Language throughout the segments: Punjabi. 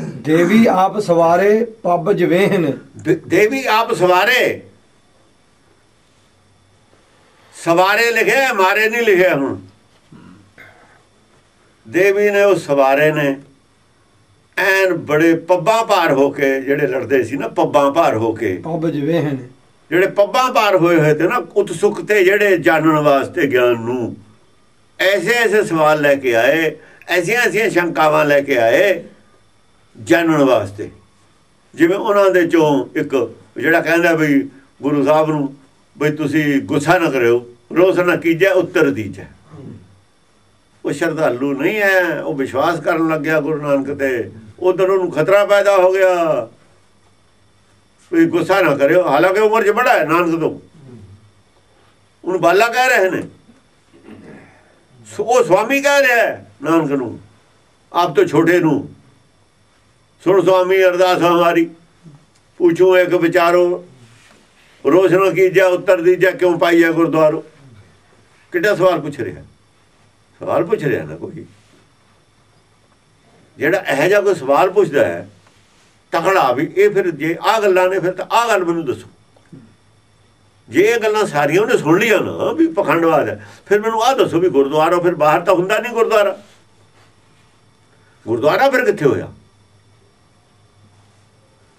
ਦੇਵੀ ਆਪ ਸਵਾਰੇ ਪੱਬ ਜਵੇਹਨ। ਦੇਵੀ ਆਪ ਸਵਾਰੇ। ਸਵਾਰੇ ਲਿਖਿਆ ਮਾਰੇ ਨਹੀਂ ਲਿਖਿਆ ਹੁਣ। ਦੇਵੀ ਨੇ ਉਹ ਸਵਾਰੇ ਨੇ। ਐਨ ਬੜੇ ਪੱਬਾਂ ਭਾਰ ਹੋ ਕੇ ਜਿਹੜੇ ਲੜਦੇ ਸੀ ਨਾ ਪੱਬਾਂ ਭਾਰ ਹੋ ਕੇ। ਪੱਬ ਜਵੇਹਨ। ਜਿਹੜੇ ਪੱਬਾਂ ਪਾਰ ਹੋਏ ਹੋਏ ਤੇ ਨਾ ਉਤਸੁਕ ਤੇ ਜਿਹੜੇ ਜਾਣਨ ਵਾਸਤੇ ਗਿਆਨ ਨੂੰ। ਐਸੇ ਐਸੇ ਸਵਾਲ ਲੈ ਕੇ ਆਏ ਐਸੀਆਂ ਐਸੀਆਂ ਸ਼ੰਕਾਵਾਂ ਲੈ ਕੇ ਆਏ। ਜਾਣਨ ਵਾਸਤੇ। ਜਿਵੇਂ ਉਹਨਾਂ ਦੇ ਚੋਂ ਇੱਕ ਜਿਹੜਾ ਕਹਿੰਦਾ ਵੀ ਗੁਰੂ ਸਾਹਿਬ ਨੂੰ ਵੀ ਤੁਸੀਂ ਗੁੱਸਾ ਨਾ ਕਰਿਓ, ਰੋਸ ਨਾ ਕੀਜੈ, ਉੱਤਰ ਦੀਜੈ। ਉਹ ਸ਼ਰਧਾਲੂ ਨਹੀਂ ਹੈ ਉਹ ਵਿਸ਼ਵਾਸ ਕਰਨ ਲੱਗਿਆ ਗੁਰੂ ਨਾਨਕ ਤੇ। ਉਧਰ ਉਹਨੂੰ ਖਤਰਾ ਪੈਦਾ ਹੋ ਗਿਆ। ਵੀ ਗੁੱਸਾ ਨਾ ਕਰਿਓ, ਹਾਲਾਂਕਿ ਉਮਰ 'ਚ ਬੜਾ ਹੈ ਨਾਨਕ ਤੋਂ। ਉਹਨੂੰ ਬਾਲਾ ਕਹਿ ਰਹੇ ਨੇ। ਉਹ ਸਵਾਮੀ ਕਹਿ ਰਿਹਾ ਨਾਨਕ ਨੂੰ, ਆਪ ਤੋਂ ਛੋਟੇ ਨੂੰ ਸੁਣ ਸਵਾਮੀ ਅਰਦਾਸ ਹਮਾਰੀ ਪੁੱਛੋ ਇੱਕ ਵਿਚਾਰੋ, ਰੋਸ਼ਨ ਕੀਜਾ, ਉੱਤਰ ਦੀਜਾ, ਕਿਉਂ ਪਾਈਆ ਗੁਰਦੁਆਰੋ? ਕਿੱਡਾ ਸਵਾਲ ਪੁੱਛ ਰਿਹਾ? ਸਵਾਲ ਪੁੱਛ ਰਿਹਾ ਨਾ ਕੋਈ। ਜਿਹੜਾ ਇਹੋ ਜਿਹਾ ਕੋਈ ਸਵਾਲ ਪੁੱਛਦਾ ਹੈ, ਤਕੜਾ ਵੀ, ਇਹ ਫਿਰ ਜੇ ਆ ਗੱਲਾਂ ਨੇ, ਫਿਰ ਤਾਂ ਆ ਗੱਲ ਮੈਨੂੰ ਦੱਸੋ। ਜੇ ਇਹ ਗੱਲਾਂ ਸਾਰੀਆਂ ਉਹਨੇ ਸੁਣ ਲਈਆਂ ਨਾ, ਵੀ ਪਖੰਡਵਾਦ ਹੈ, ਫਿਰ ਮੈਨੂੰ ਆ ਦੱਸੋ ਵੀ ਗੁਰਦੁਆਰਾ ਫਿਰ ਬਾਹਰ ਤਾਂ ਹੁੰਦਾ ਨਹੀਂ ਗੁਰਦੁਆਰਾ। ਗੁਰਦੁਆਰਾ ਫਿਰ ਕਿੱਥੇ ਹੋਇਆ?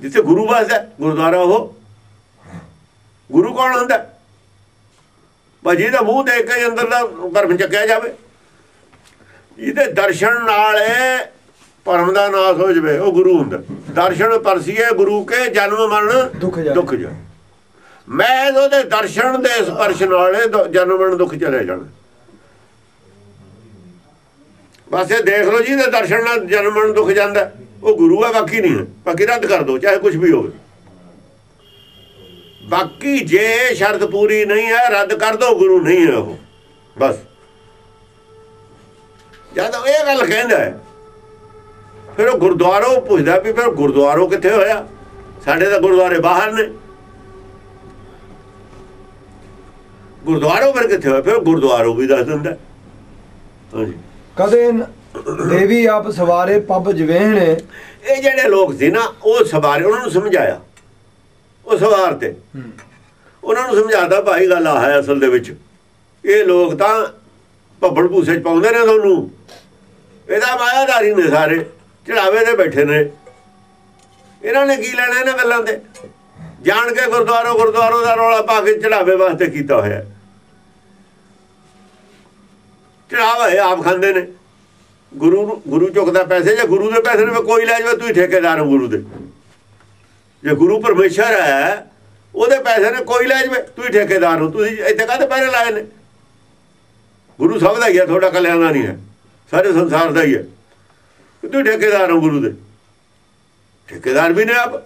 ਜਿੱਥੇ ਗੁਰੂ ਵਸਦਾ ਗੁਰਦੁਆਰਾ ਉਹ। ਗੁਰੂ ਕੌਣ ਹੁੰਦਾ? ਭਾਜੀ ਦਾ ਮੂੰਹ ਦੇਖ ਕੇ ਅੰਦਰ ਦਾ ਗਰਭ ਚੱਕਿਆ ਜਾਵੇ। ਇਹਦੇ ਦਰਸ਼ਨ ਨਾਲ ਪਰਮ ਦਾ ਨਾਸ ਹੋ ਜਵੇ ਉਹ ਗੁਰੂ ਹੁੰਦਾ। ਦਰਸ਼ਨ ਪਰਸੀਏ ਗੁਰੂ ਕੇ ਜਨਮ ਮਰਨ ਦੁੱਖ ਜਾਏ। ਮੈਂ ਉਹਦੇ ਦਰਸ਼ਨ ਦੇ ਸਪਰਸ਼ ਨਾਲ ਦੁ- ਜਨਮ ਮਰਨ ਦੁੱਖ ਚਲੇ ਜਾਣਾ। ਬਸ ਇਹ ਦੇਖ ਲਓ ਜੀ ਇਹਦੇ ਦਰਸ਼ਨ ਨਾਲ ਜਨਮ ਮਰਨ ਦੁੱਖ ਜਾਂਦਾ। ਉਹ ਗੁਰੂ ਹੈ, ਬਾਕੀ ਨਹੀਂ ਹੈ। ਬਾਕੀ ਰੱਦ ਕਰ ਦੋ ਚਾਹੇ ਕੁਝ ਵੀ ਹੋਵੇ। ਬਾਕੀ ਜੇ ਸ਼ਰਤ ਪੂਰੀ ਨਹੀਂ ਹੈ, ਰੱਦ ਕਰ ਦੋ ਗੁਰੂ ਨਹੀਂ ਹੈ ਉਹ। ਬਸ। ਜਦ ਇਹ ਗੱਲ ਕਹਿੰਦਾ ਹੈ, ਫਿਰ ਉਹ ਗੁਰਦੁਆਰੋਂ ਪੁੱਛਦਾ ਵੀ ਫਿਰ ਗੁਰਦੁਆਰੋਂ ਕਿੱਥੇ ਹੋਇਆ? ਸਾਡੇ ਤਾਂ ਗੁਰਦੁਆਰੇ ਬਾਹਰ ਨੇ। ਗੁਰਦੁਆਰੋਂ ਫਿਰ ਕਿੱਥੇ ਹੋਇਆ? ਫਿਰ ਗੁਰਦੁਆਰੋਂ ਵੀ ਦੱਸ ਦਿੰਦਾ ਹਾਂਜੀ। ਕਦੇ ਦੇਵੀ ਆਪ ਸਵਾਰੇ ਪੱਬ ਜਵੇਹਨ ਇਹ ਜਿਹੜੇ ਲੋਕ ਸੀ ਨਾ ਉਹ ਸਵਾਰੇ ਉਹਨਾਂ ਨੂੰ ਸਮਝਾਇਆ। ਉਹ ਸਵਾਰ ਤੇ। ਉਹਨਾਂ ਨੂੰ ਸਮਝਾਤਾ ਭਾਈ ਗੱਲ ਆ ਹੈ ਅਸਲ ਦੇ ਵਿੱਚ। ਇਹ ਲੋਕ ਤਾਂ ਭੱਬੜ ਭੂਸੇ ਚ ਪਾਉਂਦੇ ਨੇ ਤੁਹਾਨੂੰ। ਇਹਦਾ ਮਾਇਆਦਾਰੀ ਨੇ ਸਾਰੇ ਚੜਾਵੇ ਤੇ ਬੈਠੇ ਨੇ। ਇਹਨਾਂ ਨੇ ਕੀ ਲੈਣਾ ਇਹਨਾਂ ਗੱਲਾਂ ਤੇ? ਜਾਣ ਕੇ ਗੁਰਦੁਆਰੋ ਗੁਰਦੁਆਰੋ ਦਾ ਰੌਲਾ ਪਾ ਕੇ ਚੜਾਵੇ ਵਾਸਤੇ ਕੀਤਾ ਹੋਇਆ। ਚੜਾਵਾ ਇਹ ਆਪ ਖਾਂਦੇ ਨੇ। ਗੁਰੂ ਨੂੰ ਗੁਰੂ ਚੁੱਕਦਾ ਪੈਸੇ, ਜਾਂ ਗੁਰੂ ਦੇ ਪੈਸੇ ਨੂੰ ਕੋਈ ਲੈ ਜਾਵੇ ਤੁਸੀਂ ਠੇਕੇਦਾਰ ਹੋ ਗੁਰੂ ਦੇ। ਜੇ ਗੁਰੂ ਪਰਮੇਸ਼ਰ ਹੈ, ਉਹਦੇ ਪੈਸੇ ਨੇ ਕੋਈ ਲੈ ਜਾਵੇ ਤੁਸੀਂ ਠੇਕੇਦਾਰ ਹੋ। ਤੁਸੀਂ ਇੱਥੇ ਕਾਹਦੇ ਪੈਸੇ ਲਾਏ ਨੇ? ਗੁਰੂ ਸਭ ਦਾ ਹੀ ਹੈ, ਤੁਹਾਡਾ ਕਲਿਆਣ ਦਾ ਨਹੀਂ ਹੈ। ਸਾਰੇ ਸੰਸਾਰ ਦਾ ਹੀ ਹੈ। ਤੁਸੀਂ ਠੇਕੇਦਾਰ ਹੋ ਗੁਰੂ ਦੇ। ਠੇਕੇਦਾਰ ਵੀ ਨੇ ਆਪ।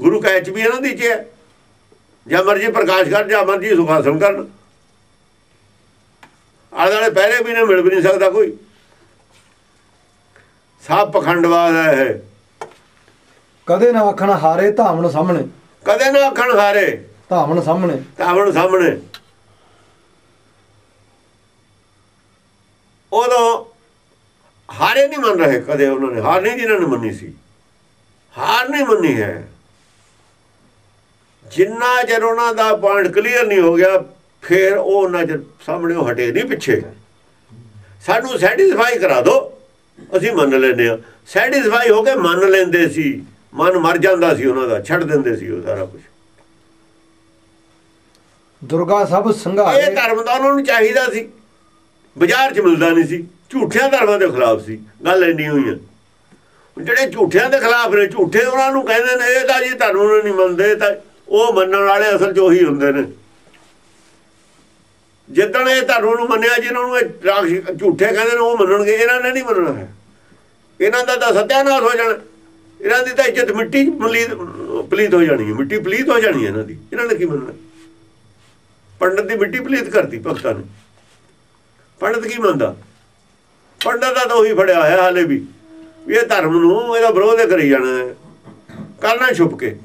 ਗੁਰੂ ਕੈਚ ਚ ਵੀ ਇਹਨਾਂ ਦੀ ਚ ਹੈ। ਜਾਂ ਮਰਜ਼ੀ ਪ੍ਰਕਾਸ਼ ਕਰ ਜਾਂ ਮਰਜ਼ੀ ਸੁਖਾਸਨ ਕਰਨ। ਆਲੇ ਦੁਆਲੇ ਪਹਿਰੇ ਵੀ ਨੇ, ਮਿਲ ਵੀ ਨਹੀਂ ਸਕਦਾ ਕੋਈ। ਸਭ ਪਖੰਡਵਾਦ ਹੈ ਇਹ। ਕਦੇ ਨਾ ਆਖਣ ਹਾਰੇ ਧਾਮਣ ਸਾਹਮਣੇ। ਕਦੇ ਨਾ ਆਖਣ ਹਾਰੇ। ਧਾਮਣ ਸਾਹਮਣੇ। ਤਾਵਣ ਸਾਹਮਣੇ। ਉਦੋਂ ਹਾਰੇ ਨਹੀਂ ਮੰਨ ਰਹੇ ਕਦੇ ਉਹਨਾਂ ਨੇ। ਹਾਰ ਨਹੀਂ ਜਿਨ੍ਹਾਂ ਨੇ ਮੰਨੀ ਸੀ। ਹਾਰ ਨਹੀਂ ਮੰਨੀ ਹੈ। ਜਿੰਨਾ ਚਿਰ ਉਹਨਾਂ ਦਾ ਪੁਆਇੰਟ ਕਲੀਅਰ ਨਹੀਂ ਹੋ ਗਿਆ ਫਿਰ ਉਹ ਉਹਨਾਂ ਚਿਰ ਸਾਹਮਣੇ ਉਹ ਹਟੇ ਨਹੀਂ ਪਿੱਛੇ। ਸਾਨੂੰ ਸੈਟੀਸਫਾਈ ਕਰਾ ਦਿਓ। ਅਸੀਂ ਮੰਨ ਲੈਂਦੇ ਆ ਸੈਟੀਸਫਾਈ ਹੋ ਕੇ ਮੰਨ ਲੈਂਦੇ ਸੀ। ਮਨ ਮਰ ਜਾਂਦਾ ਸੀ ਉਹਨਾਂ ਦਾ ਛੱਡ ਦਿੰਦੇ ਸੀ ਉਹ ਸਾਰਾ ਕੁਝ ਦੁਰਗਾ ਸਭ ਇਹ ਸੰਘਾਰੇ ਧਰਮ ਦਾ ਉਹਨਾਂ ਨੂੰ ਚਾਹੀਦਾ ਸੀ। ਬਾਜ਼ਾਰ 'ਚ ਮਿਲਦਾ ਨਹੀਂ ਸੀ। ਝੂਠਿਆਂ ਧਰਮਾਂ ਦੇ ਖਿਲਾਫ ਸੀ। ਗੱਲ ਇੰਨੀ ਹੋਈ ਹੈ ਜਿਹੜੇ ਝੂਠਿਆਂ ਦੇ ਖਿਲਾਫ ਨੇ ਝੂਠੇ ਉਹਨਾਂ ਨੂੰ ਕਹਿੰਦੇ ਨੇ ਇਹ ਤਾਂ ਜੀ ਧਰਮ ਨੂੰ ਨਹੀਂ ਮੰਨਦੇ ਤਾਂ ਉਹ ਮੰਨਣ ਵਾਲੇ ਅਸਲ 'ਚ ਉਹੀ ਹੁੰਦੇ ਨੇ। ਜਿੱਦਣ ਇਹ ਧਰਮ ਨੂੰ ਮੰਨਿਆ ਜਿਹਨਾਂ ਨੂੰ ਇਹ ਰਾਖਸ਼ ਝੂਠੇ ਕਹਿੰਦੇ ਨੇ, ਉਹ ਮੰਨਣਗੇ, ਇਹਨਾਂ ਨੇ ਨਹੀਂ ਮੰਨਣਾ ਹੈ। ਇਹਨਾਂ ਦਾ ਤਾਂ ਸਤਿਆਨਾਸ਼ ਹੋ ਜਾਣਾ। ਇਹਨਾਂ ਦੀ ਤਾਂ ਇੱਜ਼ਤ ਮਿੱਟੀ 'ਚ ਪਲੀਤ ਪਲੀਤ ਹੋ ਜਾਣੀ ਹੈ। ਮਿੱਟੀ ਪਲੀਤ ਹੋ ਜਾਣੀ ਹੈ ਇਹਨਾਂ ਦੀ। ਇਹਨਾਂ ਨੇ ਕੀ ਮੰਨਣਾ? ਪੰਡਤ ਦੀ ਮਿੱਟੀ ਪਲੀਤ ਕਰਤੀ ਭਗਤਾਂ ਨੇ। ਪੰਡਤ ਕੀ ਮੰਨਦਾ? ਪੰਡਤ ਦਾ ਤਾਂ ਉਹੀ ਫੜਿਆ ਹੋਇਆ ਹਾਲੇ ਵੀ ਇਹ ਧਰਮ ਨੂੰ ਇਹਦਾ ਵਿਰੋਧ ਕਰੀ ਜਾਣਾ ਹੈ। ਕਰਨਾ ਛੁਪ ਕੇ।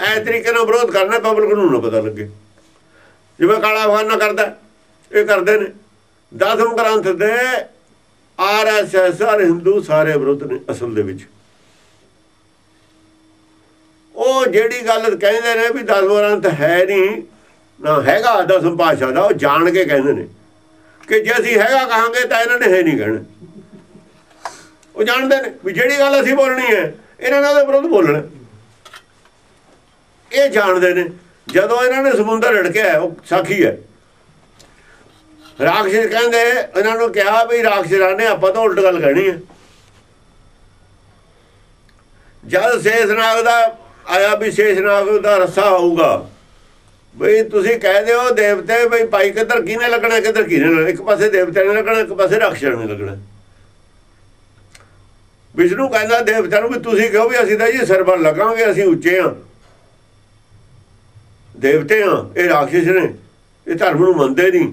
ਐ ਤਰੀਕੇ ਨਾਲ ਵਿਰੋਧ ਕਰਨਾ, ਪਬਲਿਕ ਨੂੰ ਨਾ ਪਤਾ ਲੱਗੇ। ਜਿਵੇਂ ਕਾਲਾ ਬਹਾਨਾ ਕਰਦਾ। ਇਹ ਕਰਦੇ ਨੇ। ਦਸਮ ਗ੍ਰੰਥ ਦੇ ਆਰਐਸਐਸ ਸਾਰੇ ਹਿੰਦੂ ਸਾਰੇ ਵਿਰੁੱਧ ਨੇ ਅਸਲ ਦੇ ਵਿੱਚ। ਉਹ ਜਿਹੜੀ ਗੱਲ ਕਹਿੰਦੇ ਨੇ ਵੀ ਦਸਮ ਗ੍ਰੰਥ ਹੈ ਨਹੀਂ ਨਾ ਹੈਗਾ ਦਸਮ ਪਾਸ਼ਾ ਦਾ, ਉਹ ਜਾਣ ਕੇ ਕਹਿੰਦੇ ਨੇ। ਕਿ ਜੇ ਅਸੀਂ ਹੈਗਾ ਕਹਾਂਗੇ ਤਾਂ ਇਹਨਾਂ ਨੇ ਹੈ ਨਹੀਂ ਕਹਿਣਾ। ਉਹ ਜਾਣਦੇ ਨੇ ਵੀ ਜਿਹੜੀ ਗੱਲ ਅਸੀਂ ਬੋਲਣੀ ਹੈ, ਇਹਨਾਂ ਨੇ ਵਿਰੁੱਧ ਬੋਲਣਾ। ਇਹ ਜਾਣਦੇ ਨੇ। ਜਦੋਂ ਇਹਨਾਂ ਨੇ ਸਮੁੰਦਰ ਰੜਕਿਆ ਉਹ ਸਾਖੀ ਹੈ। ਰਾਖਸ਼ ਕਹਿੰਦੇ, ਇਹਨਾਂ ਨੂੰ ਕਿਹਾ ਵੀ ਰਾਖਸ਼ਾਂ ਨੇ ਆਪਾਂ ਤਾਂ ਉਲਟ ਗੱਲ ਕਹਿਣੀ ਹੈ। ਜਦ ਸ਼ੇਸ਼ਨਾਗ ਦਾ ਆਇਆ ਵੀ ਸ਼ੇਸ਼ਨਾਗ ਦਾ ਰੱਸਾ ਹੋਊਗਾ ਬਈ ਤੁਸੀਂ ਕਹਿ ਦਿਓ ਦੇਵਤੇ ਬਈ ਭਾਈ ਕਿੱਧਰ ਕਿਹਨੇ ਲੱਗਣਾ, ਕਿੱਧਰ ਕਿਹਨੇ ਲੱਗਣਾ? ਇੱਕ ਪਾਸੇ ਦੇਵਤੇ ਨੇ ਲੱਗਣਾ, ਇੱਕ ਪਾਸੇ ਰਾਖਸ਼ਾਂ ਨੇ ਲੱਗਣਾ। ਵਿਸ਼ਨੂੰ ਕਹਿੰਦਾ ਦੇਵਤਿਆਂ ਨੂੰ ਵੀ ਤੁਸੀਂ ਕਹੋ ਵੀ ਅਸੀਂ ਤਾਂ ਜੀ ਸਰਬਰ ਲਗਾਂਗੇ, ਅਸੀਂ ਉੱਚੇ ਹਾਂ। ਦੇਵਤੇ ਹਾਂ, ਇਹ ਰਾਖਸ਼ ਨੇ, ਇਹ ਧਰਮ ਨੂੰ ਮੰਨਦੇ ਨਹੀਂ।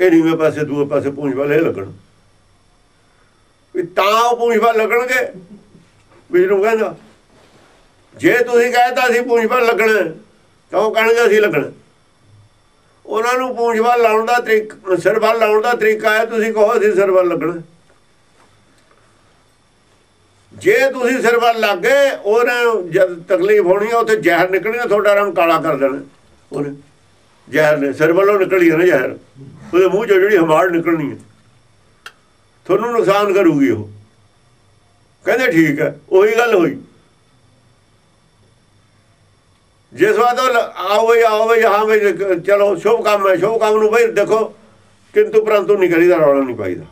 ਇਹ ਨੀਵੇਂ ਪਾਸੇ, ਦੂਏ ਪਾਸੇ ਪੂੰਝ ਵਾਲੇ ਲੱਗਣ। ਵੀ ਤਾਂ ਉਹ ਪੂੰਝ ਵਾਲ ਲੱਗਣਗੇ। ਵਿਸ਼ਨੂੰ ਕਹਿੰਦਾ, ਜੇ ਤੁਸੀਂ ਕਹਿੰਦਾ ਅਸੀਂ ਪੂੰਝ ਵਾਲ ਲੱਗਣਾ, ਤਾਂ ਉਹ ਕਹਿਣਗੇ ਅਸੀਂ ਲੱਗਣਾ। ਉਹਨਾਂ ਨੂੰ ਪੂੰਝ ਵਾਲ ਲਾਉਣ ਦਾ ਤਰੀਕਾ, ਸਿਰ ਵਾਲ ਲਾਉਣ ਦਾ ਤਰੀਕਾ ਹੈ, ਤੁਸੀਂ ਕਹੋ ਅਸੀਂ ਸਿਰ ਵਾਲ ਲੱਗਣਾ। ਜੇ ਤੁਸੀਂ ਸਿਰ ਵੱਲ ਲੱਗ ਗਏ, ਉਹਨੇ ਜਦ ਤਕਲੀਫ ਹੋਣੀ ਹੈ ਉੱਥੇ ਜ਼ਹਿਰ ਨਿਕਲਣਾ ਤੁਹਾਡਾ ਰੰਗ ਕਾਲਾ ਕਰ ਦੇਣਾ। ਉਹਨੇ ਜ਼ਹਿਰ ਨੇ, ਸਿਰ ਵੱਲੋਂ ਨਿਕਲੀ ਹੈ ਨਾ ਜ਼ਹਿਰ। ਉਹਦੇ ਮੂੰਹ ਚੋਂ ਜਿਹੜੀ ਹਮਾੜ ਨਿਕਲਣੀ ਹੈ। ਤੁਹਾਨੂੰ ਨੁਕਸਾਨ ਕਰੂਗੀ ਉਹ। ਕਹਿੰਦੇ ਠੀਕ ਹੈ, ਉਹੀ ਗੱਲ ਹੋਈ। ਜਿਸ ਵਾਰ ਤੋਂ ਆਓ ਵੀ ਆਓ ਹਾਂ ਵੀ ਚਲੋ, ਸ਼ੁਭ ਕੰਮ ਹੈ, ਸ਼ੁਭ ਕੰਮ ਨੂੰ ਬਈ ਦੇਖੋ, ਕਿੰਤੂ ਪਰੰਤੂ ਨਹੀਂ ਕਰੀਦਾ ਰੌਲਾ ਨਹੀਂ ਪਾਈਦਾ।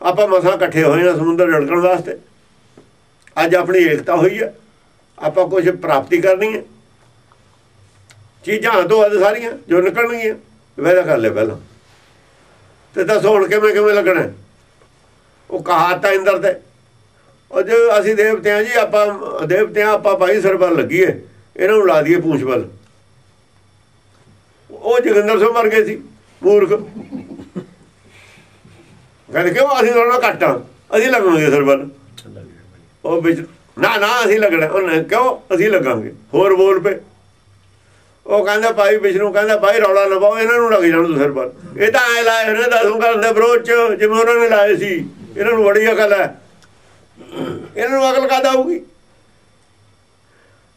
ਆਪਾਂ ਮਸਾਂ ਇਕੱਠੇ ਹੋਏ ਆ ਸਮੁੰਦਰ ਰੜਕਣ ਵਾਸਤੇ। ਅੱਜ ਆਪਣੀ ਏਕਤਾ ਹੋਈ ਹੈ। ਆਪਾਂ ਕੁਝ ਪ੍ਰਾਪਤੀ ਕਰਨੀ ਹੈ। ਚੀਜ਼ਾਂ ਤੋਂ ਅੱਜ ਸਾਰੀਆਂ ਜੋ ਨਿਕਲਣਗੀਆਂ ਵੈਦਾ ਕਰ ਲੈ ਪਹਿਲਾਂ। ਤੇ ਦੱਸੋ ਹੁਣ ਕਿਵੇਂ ਕਿਵੇਂ ਲੱਗਣਾ? ਉਹ ਕਹਾਤਾ ਇੰਦਰ ਤੇ। ਉਹ ਜੇ ਅਸੀਂ ਦੇਵਤਿਆਂ ਜੀ ਆਪਾਂ ਦੇਵਤਿਆਂ ਆਪਾਂ ਭਾਈ ਸਰਬਰ ਲੱਗੀਏ। ਇਹਨਾਂ ਨੂੰ ਲਾ ਦਈਏ ਪੂੰਛ ਵੱਲ। ਉਹ ਜਗਿੰਦਰ ਸਿੰਘ ਮਰ ਗਏ ਸੀ ਮੂਰਖ। ਕਹਿੰਦੇ ਕਿਉਂ ਅਸੀਂ ਉਹਨਾਂ ਘੱਟਾਂ ਅਸੀਂ ਲੱਗਾਂਗੇ ਸਰਬਰ ਉਹ ਵਿੱਚ ਨਾ ਨਾ ਅਸੀਂ ਲੱਗਣਾ। ਉਹਨੇ ਕਿਉਂ? ਅਸੀਂ ਲੱਗਾਂਗੇ। ਹੋਰ ਬੋਲ ਪਏ। ਉਹ ਕਹਿੰਦਾ ਭਾਈ ਵਿਸ਼ਨੂੰ ਕਹਿੰਦਾ ਭਾਈ ਰੌਲਾ ਨਾ ਪਾਓ ਇਹਨਾਂ ਨੂੰ ਲੱਗ ਜਾਣ ਤੂੰ ਸਿਰ ਪਰ। ਇਹ ਤਾਂ ਐ ਲਾਏ ਨੇ ਦਸੂ ਕਰਨ ਦੇ ਵਿਰੋਧ ਚ, ਜਿਵੇਂ ਉਹਨਾਂ ਨੇ ਲਾਏ ਸੀ। ਇਹਨਾਂ ਨੂੰ ਬੜੀ ਅਕਲ ਹੈ। ਇਹਨਾਂ ਨੂੰ ਅਕਲ ਕਾਦਾ ਆਊਗੀ?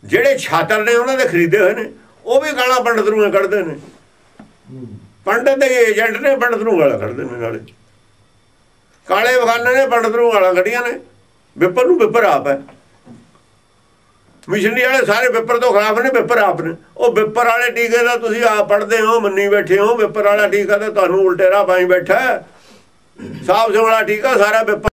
ਜਿਹੜੇ ਛਾਤਰ ਨੇ ਉਹਨਾਂ ਦੇ ਖਰੀਦੇ ਹੋਏ ਨੇ, ਉਹ ਵੀ ਗਾਲਾਂ ਪੰਡਤ ਨੂੰ ਕੱਢਦੇ ਨੇ। ਪੰਡਤ ਦੇ ਏਜੰਟ ਨੇ ਪੰਡਤ ਨੂੰ ਗਾਲਾਂ ਕੱਢਦੇ ਨੇ ਨਾਲੇ। ਕਾਲੇ ਬਖਾਨੇ ਨੇ ਪੰਡਤ ਨੂੰ ਗਾਲਾਂ ਕੱਢੀਆਂ ਨੇ। ਵਿਪਰ ਨੂੰ ਵਿਪਰ ਆਪ ਹੈ। ਮਿਸ਼ਨਰੀ ਵਾਲੇ ਸਾਰੇ ਪੇਪਰ ਤੋਂ ਖਿਲਾਫ ਨੇ, ਪੇਪਰ ਆਪ ਨੇ। ਉਹ ਪੇਪਰ ਵਾਲੇ ਟੀਕੇ ਦਾ ਤੁਸੀਂ ਆਪ ਪੜਦੇ ਹੋ, ਮੰਨੀ ਬੈਠੇ ਹੋ, ਪੇਪਰ ਵਾਲਾ ਟੀਕਾ ਤੇ ਤੁਹਾਨੂੰ ਉਲਟੇ ਰਾਹ ਪਾਈ ਬੈਠਾ ਸਾਫ਼ ਵਾਲਾ ਟੀਕਾ, ਸਾਰਾ ਪੇਪਰ